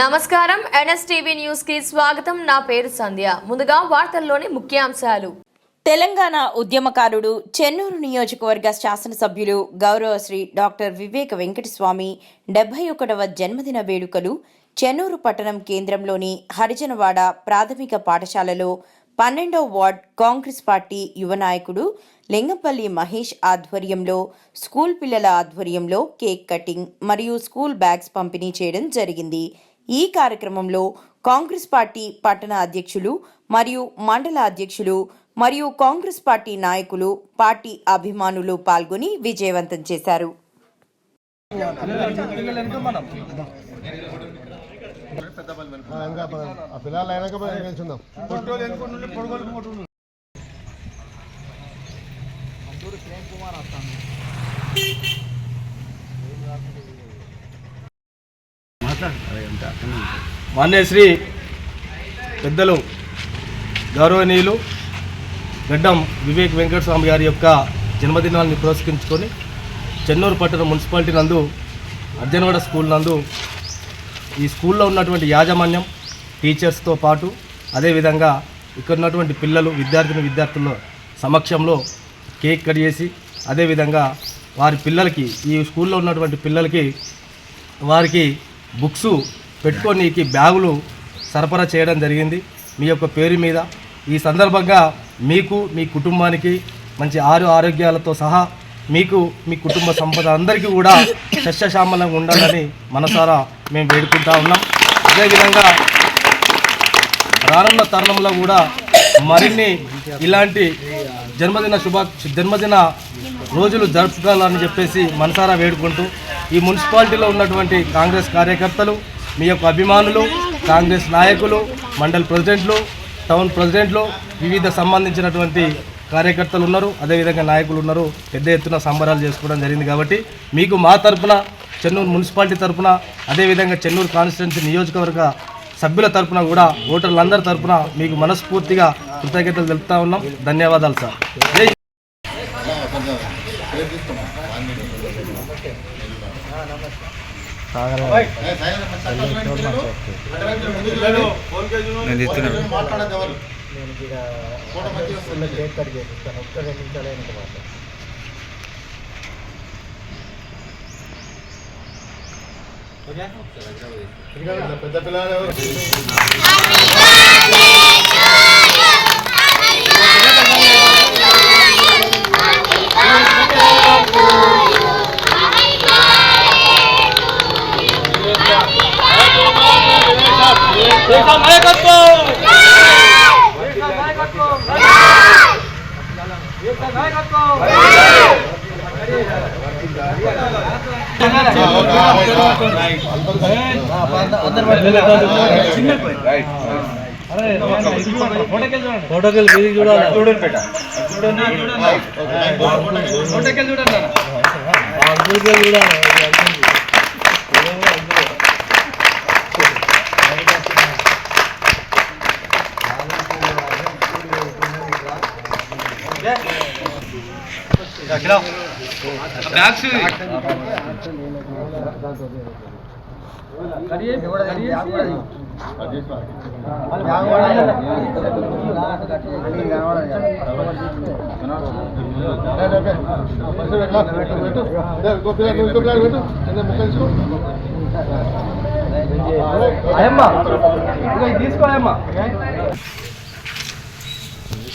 నమస్కారం. ఎన్ఎస్టీవీ న్యూస్కి స్వాగతం. నా పేరు సంధ్య. ముందుగా వార్తల్లోని ముఖ్యాంశాలు. తెలంగాణ ఉద్యమకారుడు చెన్నూరు నియోజకవర్గ శాసనసభ్యులు గౌరవశ్రీ డాక్టర్ వివేక వెంకటస్వామి డెబ్బై ఒకటవ జన్మదిన వేడుకలు చెన్నూరు పట్టణం కేంద్రంలోని హరిజనవాడ ప్రాథమిక పాఠశాలలో పన్నెండో వార్డ్ కాంగ్రెస్ పార్టీ యువ నాయకుడు లింగంపల్లి మహేష్ ఆధ్వర్యంలో స్కూల్ పిల్లల ఆధ్వర్యంలో కేక్ కటింగ్ మరియు స్కూల్ బ్యాగ్స్ పంపిణీ చేయడం జరిగింది. ఈ కార్యక్రమంలో కాంగ్రెస్ పార్టీ పట్టణ అధ్యక్షులు మరియు మండల అధ్యక్షులు మరియు కాంగ్రెస్ పార్టీ నాయకులు పార్టీ అభిమానులు పాల్గొని విజయవంతం చేశారు ఆ, ఇంకా మాన్యశ్రీ పెద్దలు గౌరవనీయులు గడ్డం వివేక్ వెంకటస్వామి గారి యొక్క జన్మదినాన్ని పురస్కరించుకొని చెన్నూరు పట్టణ మున్సిపాలిటీ నందు అర్జనవాడ స్కూల్ నందు ఈ స్కూల్లో ఉన్నటువంటి యాజమాన్యం టీచర్స్తో పాటు అదేవిధంగా ఇక్కడ ఉన్నటువంటి పిల్లలు విద్యార్థిని విద్యార్థుల సమక్షంలో కేక్ కట్ చేసి అదేవిధంగా వారి పిల్లలకి ఈ స్కూల్లో ఉన్నటువంటి పిల్లలకి వారికి బుక్స్ పెట్టుకోనీకి బ్యాగులు సరఫరా చేయడం జరిగింది. మీ యొక్క పేరు మీద. ఈ సందర్భంగా మీకు మీ కుటుంబానికి మంచి ఆరు ఆరోగ్యాలతో సహా మీకు మీ కుటుంబ సంపద అందరికీ కూడా సస్యశ్యామలంగా ఉండాలని మనసారా మేము వేడుకుంటా ఉన్నాం. అదేవిధంగా రానున్న తరుణంలో కూడా మరిన్ని ఇలాంటి జన్మదిన శుభ జన్మదిన రోజులు జరుపుకోవాలని చెప్పేసి మనసారా వేడుకుంటూ ఈ మున్సిపాలిటీలో ఉన్నటువంటి కాంగ్రెస్ కార్యకర్తలు మీ యొక్క అభిమానులు కాంగ్రెస్ నాయకులు మండల్ ప్రెసిడెంట్లు టౌన్ ప్రెసిడెంట్లు వివిధ సంబంధించినటువంటి కార్యకర్తలు ఉన్నారు. అదేవిధంగా నాయకులు ఉన్నారు. పెద్ద ఎత్తున సంబరాలు చేసుకోవడం జరిగింది కాబట్టి మీకు మా తరపున చెన్నూరు మున్సిపాలిటీ తరఫున అదేవిధంగా చెన్నూరు కాన్స్టిట్యున్సీ నియోజకవర్గ సభ్యుల తరపున కూడా ఓటర్లందరి తరఫున మీకు మనస్ఫూర్తిగా కృతజ్ఞతలు తెలుపుతా ఉన్నాం. ధన్యవాదాలు సార్. జై మాట్లాడదు ఎవరు పెద్ద పిల్లలు ఎవరు నాయకత్వం ఫోటోకెళ్ళి చూడాలి చూడండి పెట్ట చూడండి చూడండి ఫోటోకెళ్ళి చూడండి చూడాలి ఓకే. బ్యాగ్స్ తీసుకోయమ్మా